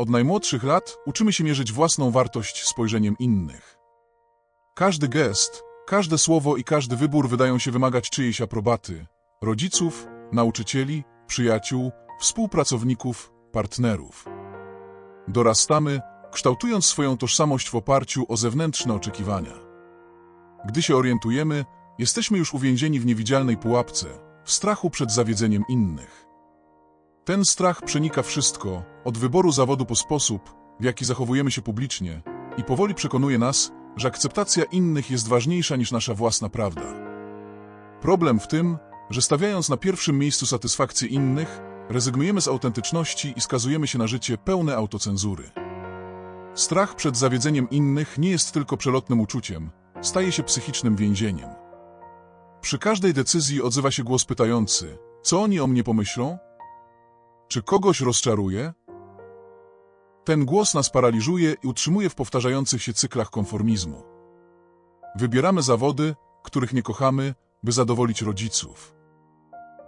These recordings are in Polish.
Od najmłodszych lat uczymy się mierzyć własną wartość spojrzeniem innych. Każdy gest, każde słowo i każdy wybór wydają się wymagać czyjejś aprobaty rodziców, nauczycieli, przyjaciół, współpracowników, partnerów. Dorastamy, kształtując swoją tożsamość w oparciu o zewnętrzne oczekiwania. Gdy się orientujemy, jesteśmy już uwięzieni w niewidzialnej pułapce, w strachu przed zawiedzeniem innych. Ten strach przenika wszystko, od wyboru zawodu po sposób, w jaki zachowujemy się publicznie, i powoli przekonuje nas, że akceptacja innych jest ważniejsza niż nasza własna prawda. Problem w tym, że stawiając na pierwszym miejscu satysfakcję innych, rezygnujemy z autentyczności i skazujemy się na życie pełne autocenzury. Strach przed zawiedzeniem innych nie jest tylko przelotnym uczuciem, staje się psychicznym więzieniem. Przy każdej decyzji odzywa się głos pytający, co oni o mnie pomyślą? Czy kogoś rozczaruje? Ten głos nas paraliżuje i utrzymuje w powtarzających się cyklach konformizmu. Wybieramy zawody, których nie kochamy, by zadowolić rodziców.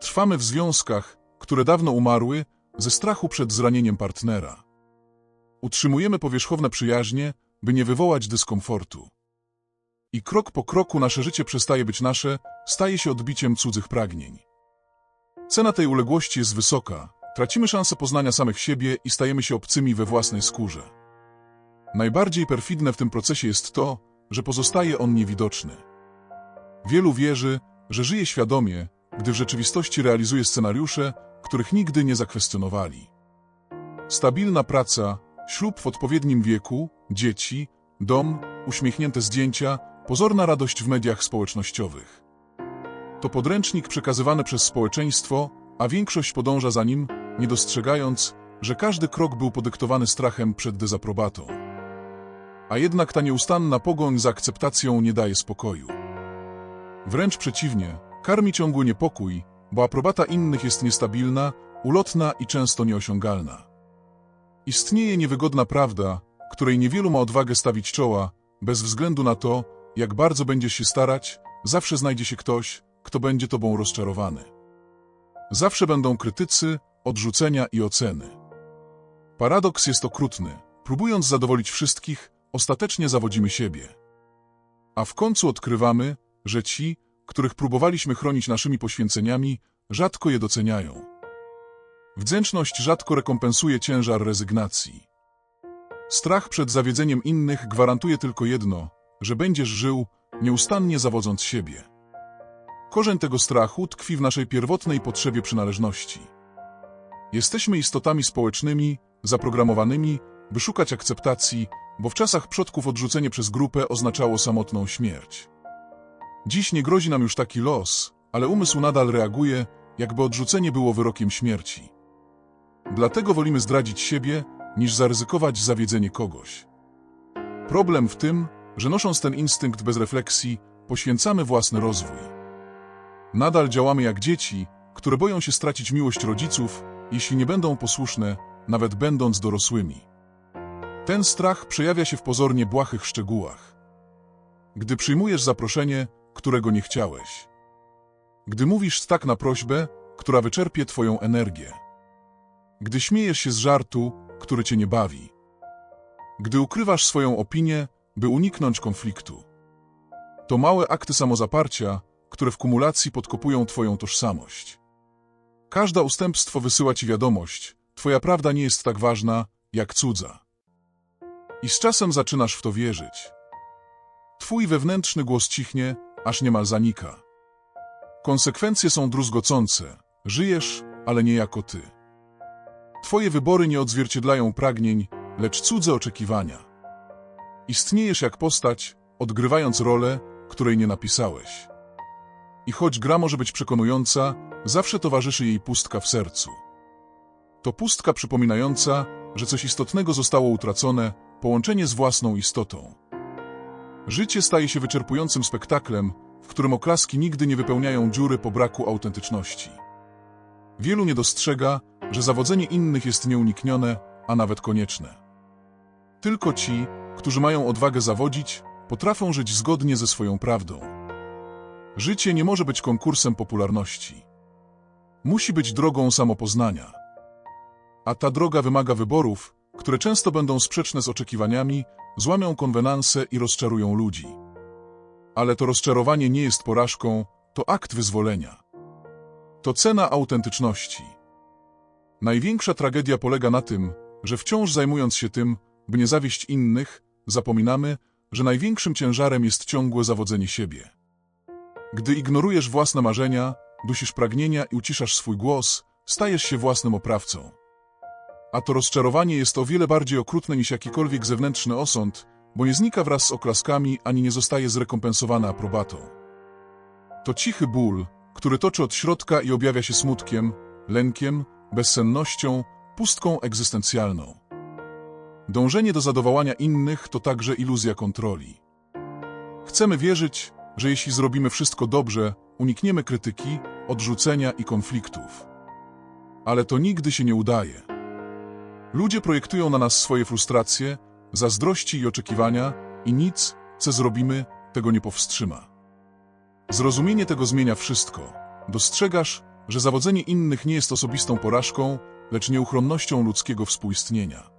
Trwamy w związkach, które dawno umarły, ze strachu przed zranieniem partnera. Utrzymujemy powierzchowne przyjaźnie, by nie wywołać dyskomfortu. I krok po kroku nasze życie przestaje być nasze, staje się odbiciem cudzych pragnień. Cena tej uległości jest wysoka, tracimy szansę poznania samych siebie i stajemy się obcymi we własnej skórze. Najbardziej perfidne w tym procesie jest to, że pozostaje on niewidoczny. Wielu wierzy, że żyje świadomie, gdy w rzeczywistości realizuje scenariusze, których nigdy nie zakwestionowali. Stabilna praca, ślub w odpowiednim wieku, dzieci, dom, uśmiechnięte zdjęcia, pozorna radość w mediach społecznościowych. To podręcznik przekazywany przez społeczeństwo, a większość podąża za nim, nie dostrzegając, że każdy krok był podyktowany strachem przed dezaprobatą. A jednak ta nieustanna pogoń za akceptacją nie daje spokoju. Wręcz przeciwnie, karmi ciągły niepokój, bo aprobata innych jest niestabilna, ulotna i często nieosiągalna. Istnieje niewygodna prawda, której niewielu ma odwagę stawić czoła, bez względu na to, jak bardzo będziesz się starać, zawsze znajdzie się ktoś, kto będzie tobą rozczarowany. Zawsze będą krytycy, odrzucenia i oceny. Paradoks jest okrutny. Próbując zadowolić wszystkich, ostatecznie zawodzimy siebie. A w końcu odkrywamy, że ci, których próbowaliśmy chronić naszymi poświęceniami, rzadko je doceniają. Wdzięczność rzadko rekompensuje ciężar rezygnacji. Strach przed zawiedzeniem innych gwarantuje tylko jedno, że będziesz żył, nieustannie zawodząc siebie. Korzeń tego strachu tkwi w naszej pierwotnej potrzebie przynależności. Jesteśmy istotami społecznymi, zaprogramowanymi, by szukać akceptacji, bo w czasach przodków odrzucenie przez grupę oznaczało samotną śmierć. Dziś nie grozi nam już taki los, ale umysł nadal reaguje, jakby odrzucenie było wyrokiem śmierci. Dlatego wolimy zdradzić siebie, niż zaryzykować zawiedzenie kogoś. Problem w tym, że nosząc ten instynkt bez refleksji, poświęcamy własny rozwój. Nadal działamy jak dzieci, które boją się stracić miłość rodziców, jeśli nie będą posłuszne, nawet będąc dorosłymi. Ten strach przejawia się w pozornie błahych szczegółach. Gdy przyjmujesz zaproszenie, którego nie chciałeś. Gdy mówisz tak na prośbę, która wyczerpie twoją energię. Gdy śmiejesz się z żartu, który cię nie bawi. Gdy ukrywasz swoją opinię, by uniknąć konfliktu. To małe akty samozaparcia, które w kumulacji podkopują twoją tożsamość. Każde ustępstwo wysyła ci wiadomość, twoja prawda nie jest tak ważna, jak cudza. I z czasem zaczynasz w to wierzyć. Twój wewnętrzny głos cichnie, aż niemal zanika. Konsekwencje są druzgocące. Żyjesz, ale nie jako ty. Twoje wybory nie odzwierciedlają pragnień, lecz cudze oczekiwania. Istniejesz jak postać, odgrywając rolę, której nie napisałeś. I choć gra może być przekonująca, zawsze towarzyszy jej pustka w sercu. To pustka przypominająca, że coś istotnego zostało utracone, połączenie z własną istotą. Życie staje się wyczerpującym spektaklem, w którym oklaski nigdy nie wypełniają dziury po braku autentyczności. Wielu nie dostrzega, że zawodzenie innych jest nieuniknione, a nawet konieczne. Tylko ci, którzy mają odwagę zawodzić, potrafią żyć zgodnie ze swoją prawdą. Życie nie może być konkursem popularności. Musi być drogą samopoznania. A ta droga wymaga wyborów, które często będą sprzeczne z oczekiwaniami, złamią konwenanse i rozczarują ludzi. Ale to rozczarowanie nie jest porażką, to akt wyzwolenia. To cena autentyczności. Największa tragedia polega na tym, że wciąż zajmując się tym, by nie zawieść innych, zapominamy, że największym ciężarem jest ciągłe zawodzenie siebie. Gdy ignorujesz własne marzenia, dusisz pragnienia i uciszasz swój głos, stajesz się własnym oprawcą. A to rozczarowanie jest o wiele bardziej okrutne niż jakikolwiek zewnętrzny osąd, bo nie znika wraz z oklaskami ani nie zostaje zrekompensowane aprobatą. To cichy ból, który toczy od środka i objawia się smutkiem, lękiem, bezsennością, pustką egzystencjalną. Dążenie do zadowalania innych to także iluzja kontroli. Chcemy wierzyć, że jeśli zrobimy wszystko dobrze, unikniemy krytyki, odrzucenia i konfliktów. Ale to nigdy się nie udaje. Ludzie projektują na nas swoje frustracje, zazdrości i oczekiwania i nic, co zrobimy, tego nie powstrzyma. Zrozumienie tego zmienia wszystko. Dostrzegasz, że zawodzenie innych nie jest osobistą porażką, lecz nieuchronnością ludzkiego współistnienia.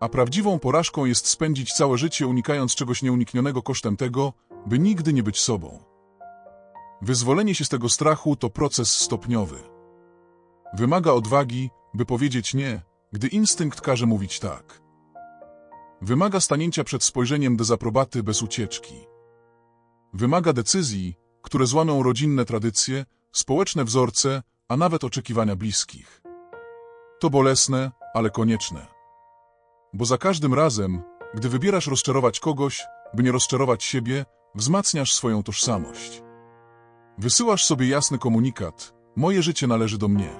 A prawdziwą porażką jest spędzić całe życie unikając czegoś nieuniknionego kosztem tego, by nigdy nie być sobą. Wyzwolenie się z tego strachu to proces stopniowy. Wymaga odwagi, by powiedzieć nie, gdy instynkt każe mówić tak. Wymaga stanięcia przed spojrzeniem dezaprobaty bez ucieczki. Wymaga decyzji, które złamią rodzinne tradycje, społeczne wzorce, a nawet oczekiwania bliskich. To bolesne, ale konieczne. Bo za każdym razem, gdy wybierasz rozczarować kogoś, by nie rozczarować siebie, wzmacniasz swoją tożsamość. Wysyłasz sobie jasny komunikat: moje życie należy do mnie.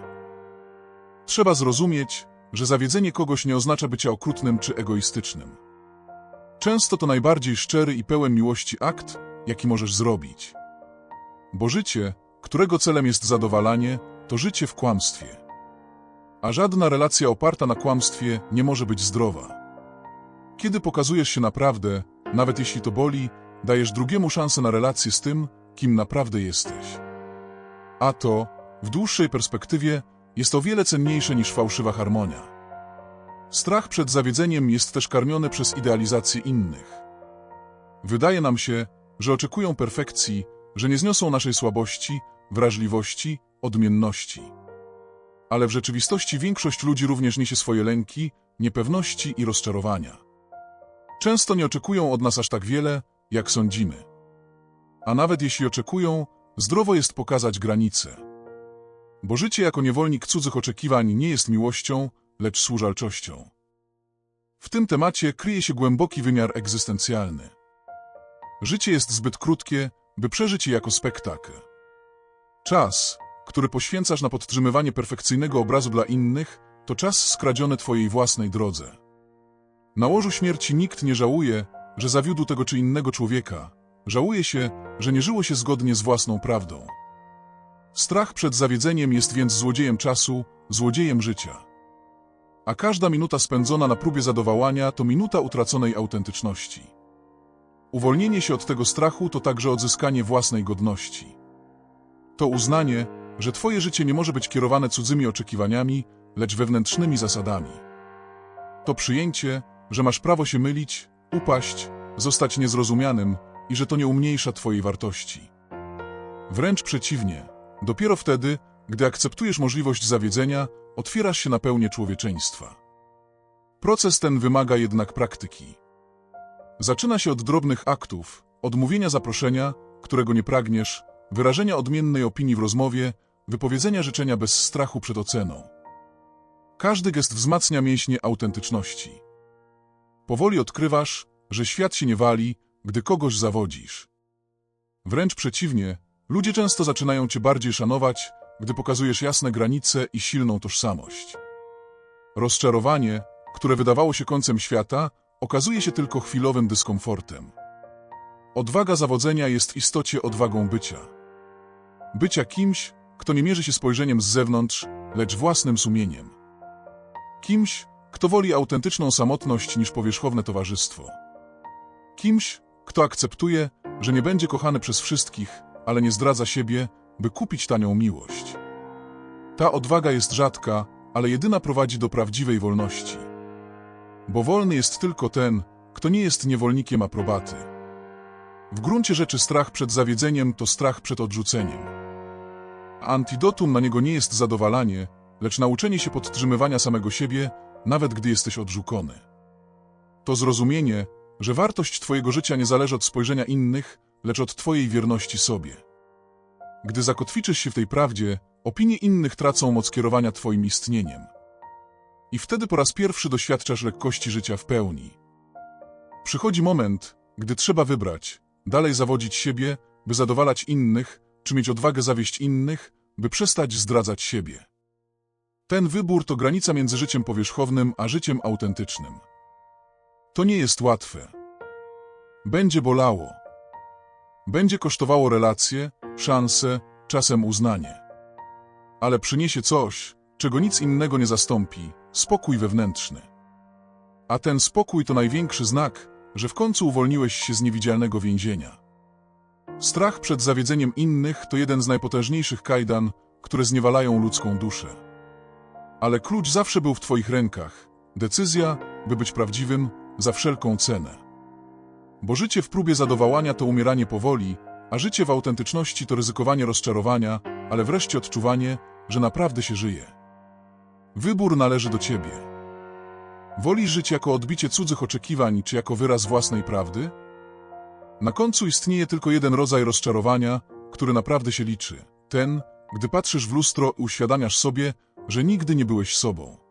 Trzeba zrozumieć, że zawiedzenie kogoś nie oznacza bycia okrutnym czy egoistycznym. Często to najbardziej szczery i pełen miłości akt, jaki możesz zrobić. Bo życie, którego celem jest zadowalanie, to życie w kłamstwie. A żadna relacja oparta na kłamstwie nie może być zdrowa. Kiedy pokazujesz się naprawdę, nawet jeśli to boli, dajesz drugiemu szansę na relację z tym, kim naprawdę jesteś. A to, w dłuższej perspektywie, jest o wiele cenniejsze niż fałszywa harmonia. Strach przed zawiedzeniem jest też karmiony przez idealizację innych. Wydaje nam się, że oczekują perfekcji, że nie zniosą naszej słabości, wrażliwości, odmienności. Ale w rzeczywistości większość ludzi również niesie swoje lęki, niepewności i rozczarowania. Często nie oczekują od nas aż tak wiele, jak sądzimy. A nawet jeśli oczekują, zdrowo jest pokazać granice. Bo życie jako niewolnik cudzych oczekiwań nie jest miłością, lecz służalczością. W tym temacie kryje się głęboki wymiar egzystencjalny. Życie jest zbyt krótkie, by przeżyć je jako spektakl. Czas, który poświęcasz na podtrzymywanie perfekcyjnego obrazu dla innych, to czas skradziony Twojej własnej drodze. Na łożu śmierci nikt nie żałuje, że zawiódł tego czy innego człowieka. Żałuje się, że nie żyło się zgodnie z własną prawdą. Strach przed zawiedzeniem jest więc złodziejem czasu, złodziejem życia. A każda minuta spędzona na próbie zadowalania to minuta utraconej autentyczności. Uwolnienie się od tego strachu to także odzyskanie własnej godności. To uznanie, że Twoje życie nie może być kierowane cudzymi oczekiwaniami, lecz wewnętrznymi zasadami. To przyjęcie, że masz prawo się mylić, upaść, zostać niezrozumianym i że to nie umniejsza Twojej wartości. Wręcz przeciwnie, dopiero wtedy, gdy akceptujesz możliwość zawiedzenia, otwierasz się na pełnię człowieczeństwa. Proces ten wymaga jednak praktyki. Zaczyna się od drobnych aktów, odmówienia zaproszenia, którego nie pragniesz, wyrażenia odmiennej opinii w rozmowie, wypowiedzenia życzenia bez strachu przed oceną. Każdy gest wzmacnia mięśnie autentyczności. Powoli odkrywasz, że świat się nie wali, gdy kogoś zawodzisz. Wręcz przeciwnie, ludzie często zaczynają cię bardziej szanować, gdy pokazujesz jasne granice i silną tożsamość. Rozczarowanie, które wydawało się końcem świata, okazuje się tylko chwilowym dyskomfortem. Odwaga zawodzenia jest w istocie odwagą bycia. Bycia kimś, kto nie mierzy się spojrzeniem z zewnątrz, lecz własnym sumieniem. Kimś, kto woli autentyczną samotność niż powierzchowne towarzystwo. Kimś, kto akceptuje, że nie będzie kochany przez wszystkich, ale nie zdradza siebie, by kupić tanią miłość. Ta odwaga jest rzadka, ale jedyna prowadzi do prawdziwej wolności. Bo wolny jest tylko ten, kto nie jest niewolnikiem aprobaty. W gruncie rzeczy strach przed zawiedzeniem to strach przed odrzuceniem. Antidotum na niego nie jest zadowalanie, lecz nauczenie się podtrzymywania samego siebie, nawet gdy jesteś odrzucony. To zrozumienie, że wartość Twojego życia nie zależy od spojrzenia innych, lecz od Twojej wierności sobie. Gdy zakotwiczysz się w tej prawdzie, opinie innych tracą moc kierowania Twoim istnieniem. I wtedy po raz pierwszy doświadczasz lekkości życia w pełni. Przychodzi moment, gdy trzeba wybrać, dalej zawodzić siebie, by zadowalać innych, czy mieć odwagę zawieść innych, by przestać zdradzać siebie. Ten wybór to granica między życiem powierzchownym a życiem autentycznym. To nie jest łatwe. Będzie bolało. Będzie kosztowało relacje, szanse, czasem uznanie. Ale przyniesie coś, czego nic innego nie zastąpi spokój wewnętrzny. A ten spokój to największy znak, że w końcu uwolniłeś się z niewidzialnego więzienia. Strach przed zawiedzeniem innych to jeden z najpotężniejszych kajdan, które zniewalają ludzką duszę. Ale klucz zawsze był w Twoich rękach. Decyzja, by być prawdziwym, za wszelką cenę. Bo życie w próbie zadowalania to umieranie powoli, a życie w autentyczności to ryzykowanie rozczarowania, ale wreszcie odczuwanie, że naprawdę się żyje. Wybór należy do Ciebie. Wolisz żyć jako odbicie cudzych oczekiwań, czy jako wyraz własnej prawdy? Na końcu istnieje tylko jeden rodzaj rozczarowania, który naprawdę się liczy. Ten, gdy patrzysz w lustro uświadamiasz sobie, że nigdy nie byłeś sobą.